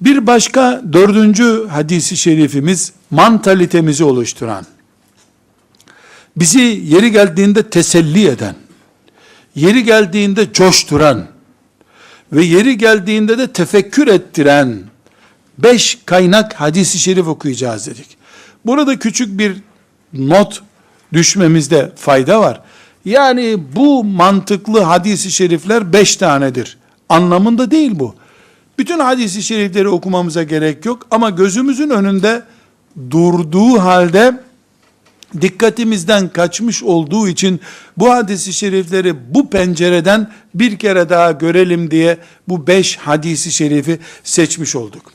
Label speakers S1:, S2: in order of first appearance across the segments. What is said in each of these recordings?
S1: Bir başka dördüncü hadisi şerifimiz mantalitemizi oluşturan, bizi yeri geldiğinde teselli eden, yeri geldiğinde coşturan ve yeri geldiğinde de tefekkür ettiren beş kaynak hadisi şerif okuyacağız dedik. Burada küçük bir not düşmemizde fayda var. Yani bu mantıklı hadisi şerifler beş tanedir. Anlamında değil bu. Bütün hadisi şerifleri okumamıza gerek yok ama gözümüzün önünde durduğu halde dikkatimizden kaçmış olduğu için bu hadisi şerifleri bu pencereden bir kere daha görelim diye bu beş hadisi şerifi seçmiş olduk.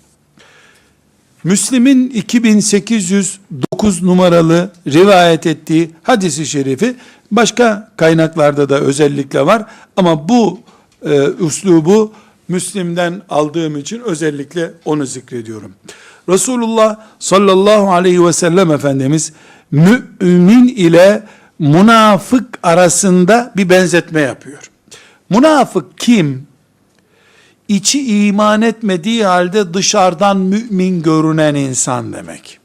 S1: Müslim'in 2809 numaralı rivayet ettiği hadisi şerifi başka kaynaklarda da özellikle var ama bu e, üslubu Müslim'den aldığım için özellikle onu zikrediyorum. Resulullah sallallahu aleyhi ve sellem Efendimiz mümin ile münafık arasında bir benzetme yapıyor. Münafık kim? İçi iman etmediği halde dışarıdan mümin görünen insan demek.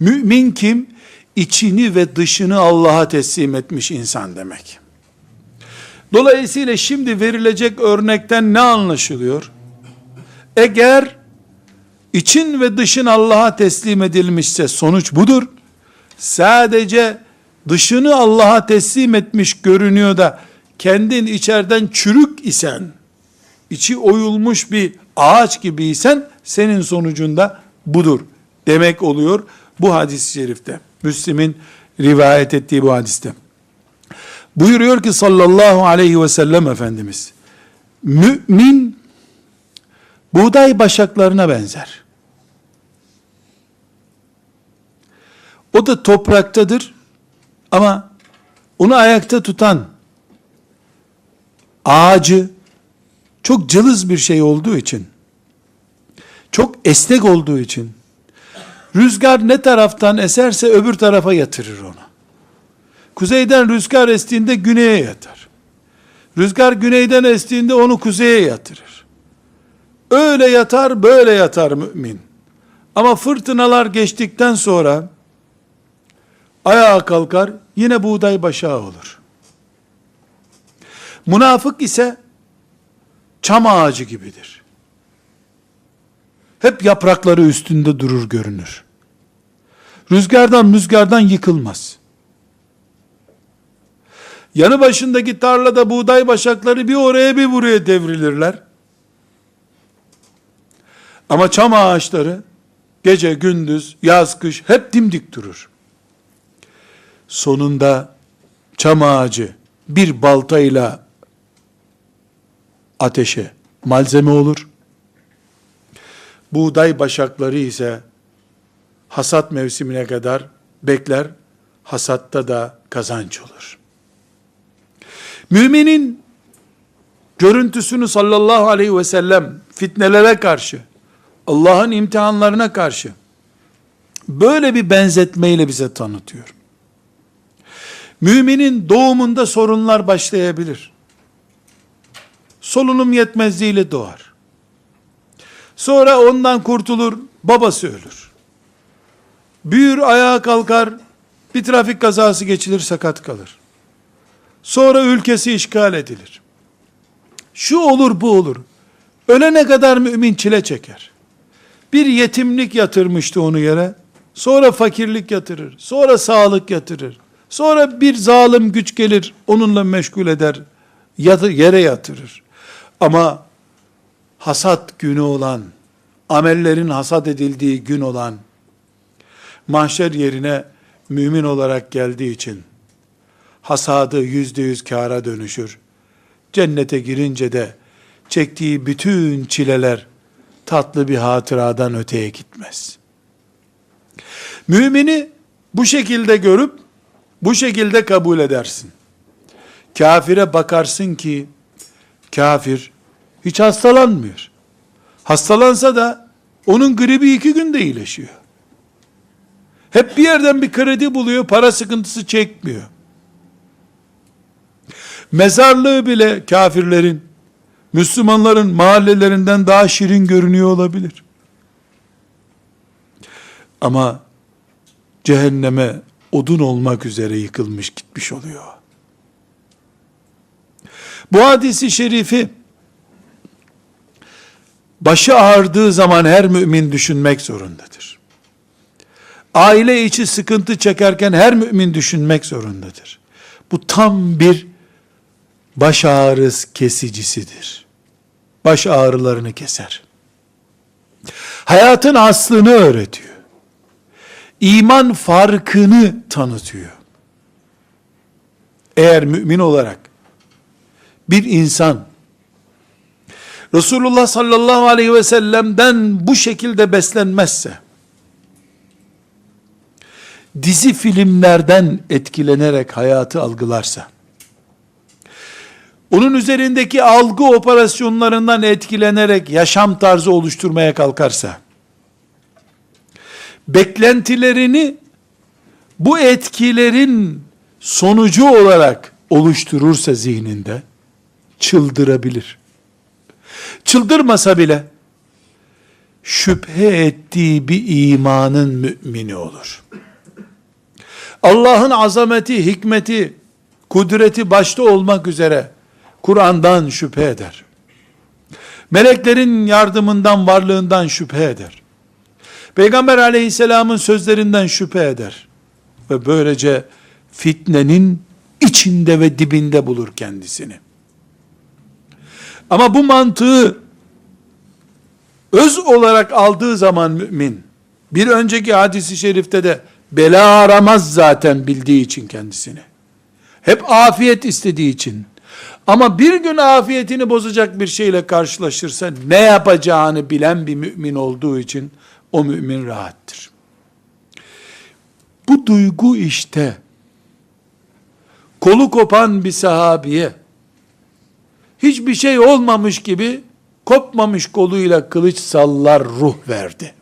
S1: Mümin kim? İçini ve dışını Allah'a teslim etmiş insan demek. Dolayısıyla şimdi verilecek örnekten ne anlaşılıyor? Eğer için ve dışın Allah'a teslim edilmişse sonuç budur. Sadece dışını Allah'a teslim etmiş görünüyor da kendin içeriden çürük isen, içi oyulmuş bir ağaç gibiysen senin sonucunda budur demek oluyor bu hadis-i şerifte. Müslim'in rivayet ettiği bu hadiste. Buyuruyor ki sallallahu aleyhi ve sellem Efendimiz, mümin buğday başaklarına benzer. O da topraktadır ama onu ayakta tutan ağacı çok cılız bir şey olduğu için, çok esnek olduğu için, rüzgar ne taraftan eserse öbür tarafa yatırır onu. Kuzeyden rüzgar estiğinde güneye yatar. Rüzgar güneyden estiğinde onu kuzeye yatırır. Öyle yatar, böyle yatar mümin. Ama fırtınalar geçtikten sonra ayağa kalkar, yine buğday başağı olur. Münafık ise çam ağacı gibidir. Hep yaprakları üstünde durur görünür. Rüzgardan rüzgardan yıkılmaz. Yanı başındaki tarlada buğday başakları bir oraya bir buraya devrilirler. Ama çam ağaçları gece gündüz yaz kış hep dimdik durur. Sonunda çam ağacı bir baltayla ateşe malzeme olur. Buğday başakları ise hasat mevsimine kadar bekler, hasatta da kazanç olur. Müminin görüntüsünü sallallahu aleyhi ve sellem fitnelere karşı, Allah'ın imtihanlarına karşı böyle bir benzetmeyle bize tanıtıyor. Müminin doğumunda sorunlar başlayabilir. Solunum yetmezliğiyle doğar. Sonra ondan kurtulur, babası ölür. Büyür, ayağa kalkar, bir trafik kazası geçilir, sakat kalır. Sonra ülkesi işgal edilir. Şu olur bu olur. Ölene kadar mümin çile çeker. Bir yetimlik yatırmıştı onu yere. Sonra fakirlik yatırır. Sonra sağlık yatırır. Sonra bir zalim güç gelir onunla meşgul eder. Yere yatırır. Ama hasat günü olan, amellerin hasat edildiği gün olan, mahşer yerine mümin olarak geldiği için, hasadı yüzde yüz kâra dönüşür. Cennete girince de çektiği bütün çileler tatlı bir hatıradan öteye gitmez. Mümini bu şekilde görüp bu şekilde kabul edersin. Kafire bakarsın ki kafir hiç hastalanmıyor. Hastalansa da onun gribi iki günde iyileşiyor. Hep bir yerden bir kredi buluyor, para sıkıntısı çekmiyor. Mezarlığı bile kafirlerin Müslümanların mahallelerinden daha şirin görünüyor olabilir. Ama cehenneme odun olmak üzere yıkılmış gitmiş oluyor. Bu hadisi şerifi başı ağrıdığı zaman her mümin düşünmek zorundadır. Aile içi sıkıntı çekerken her mümin düşünmek zorundadır. Bu tam bir baş ağrıs kesicisidir. Baş ağrılarını keser. Hayatın aslını öğretiyor. İman farkını tanıtıyor. Eğer mümin olarak bir insan Resulullah sallallahu aleyhi ve sellem'den bu şekilde beslenmezse, dizi filmlerden etkilenerek hayatı algılarsa, onun üzerindeki algı operasyonlarından etkilenerek yaşam tarzı oluşturmaya kalkarsa, beklentilerini bu etkilerin sonucu olarak oluşturursa zihninde, çıldırabilir. Çıldırmasa bile, şüphe ettiği bir imanın mümini olur. Allah'ın azameti, hikmeti, kudreti başta olmak üzere Kur'an'dan şüphe eder. Meleklerin yardımından, varlığından şüphe eder. Peygamber aleyhisselamın sözlerinden şüphe eder. Ve böylece fitnenin içinde ve dibinde bulur kendisini. Ama bu mantığı öz olarak aldığı zaman mümin, bir önceki hadisi şerifte de bela aramaz zaten bildiği için kendisini. Hep afiyet istediği için. Ama bir gün afiyetini bozacak bir şeyle karşılaşırsa ne yapacağını bilen bir mümin olduğu için o mümin rahattır. Bu duygu işte kolu kopan bir sahabiye hiçbir şey olmamış gibi kopmamış koluyla kılıç sallar ruh verdi.